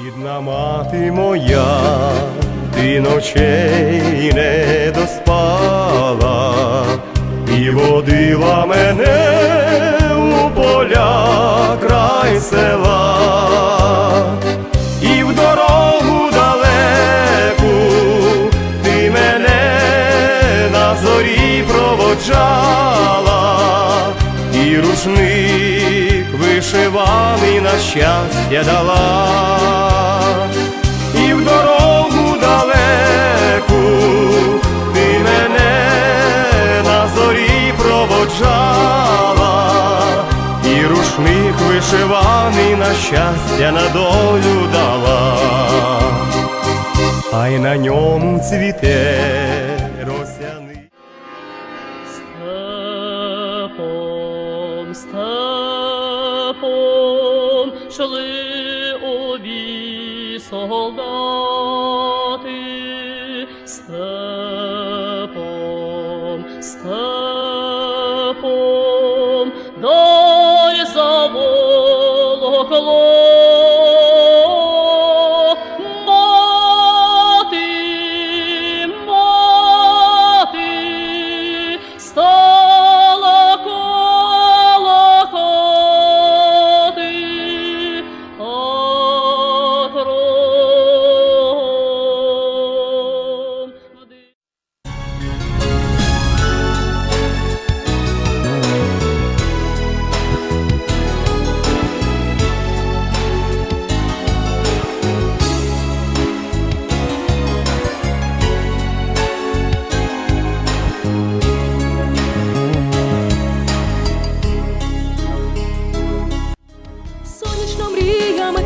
Рідна мати моя, ти ночей не доспала і водила мене у поля край села, вишиваний на щастя дала, і в дорогу далеку ти мене на зорі проводжала, і рушник вишиваний на щастя на долю дала, а й на ньому цвіте росяний. Степом, степом шли обі солдати,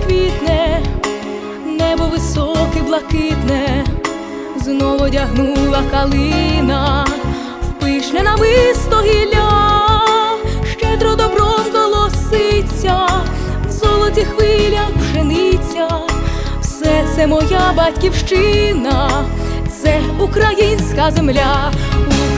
квітне, небо високе, блакитне, знову одягнула калина, в пишне нависто щедро добром колоситься, в золоті хвилях пшениця, все це моя батьківщина, це українська земля,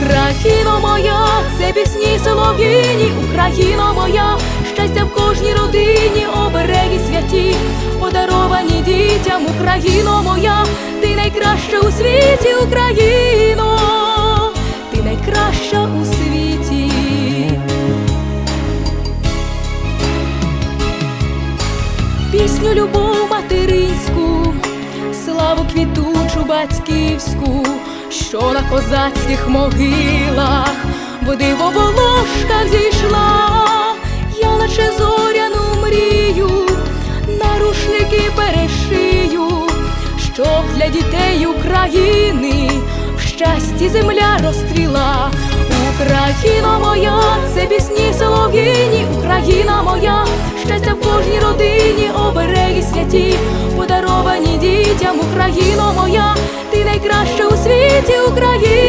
Україно моя, це пісні солов'їні, Україно моя, щастя в кожній родині, обереги святі, подаровані дітям, Україно моя, ти найкраща у світі, Україно, ти найкраща у світі. пісню любов материнську, славу квітучу батьківську, що на козацьких могилах води волошка зійшла, наче зоряну мрію, на рушники перешию, щоб для дітей України в щасті земля розцвіла. Україна моя, це пісні солов'їні, Україна моя, щастя в кожній родині, обереги святі, подаровані дітям, Україно моя, ти найкраща у світі, Україно,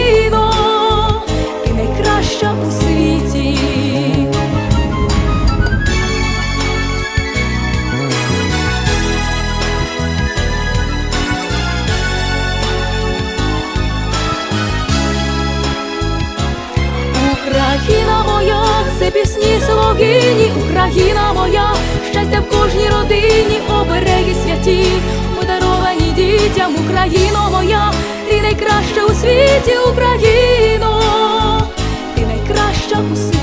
солов'їні, Україна моя, щастя в кожній родині, обереги святі, подаровані дітям, Україно моя, ти найкраща у світі, Україно, ти найкраща у світі.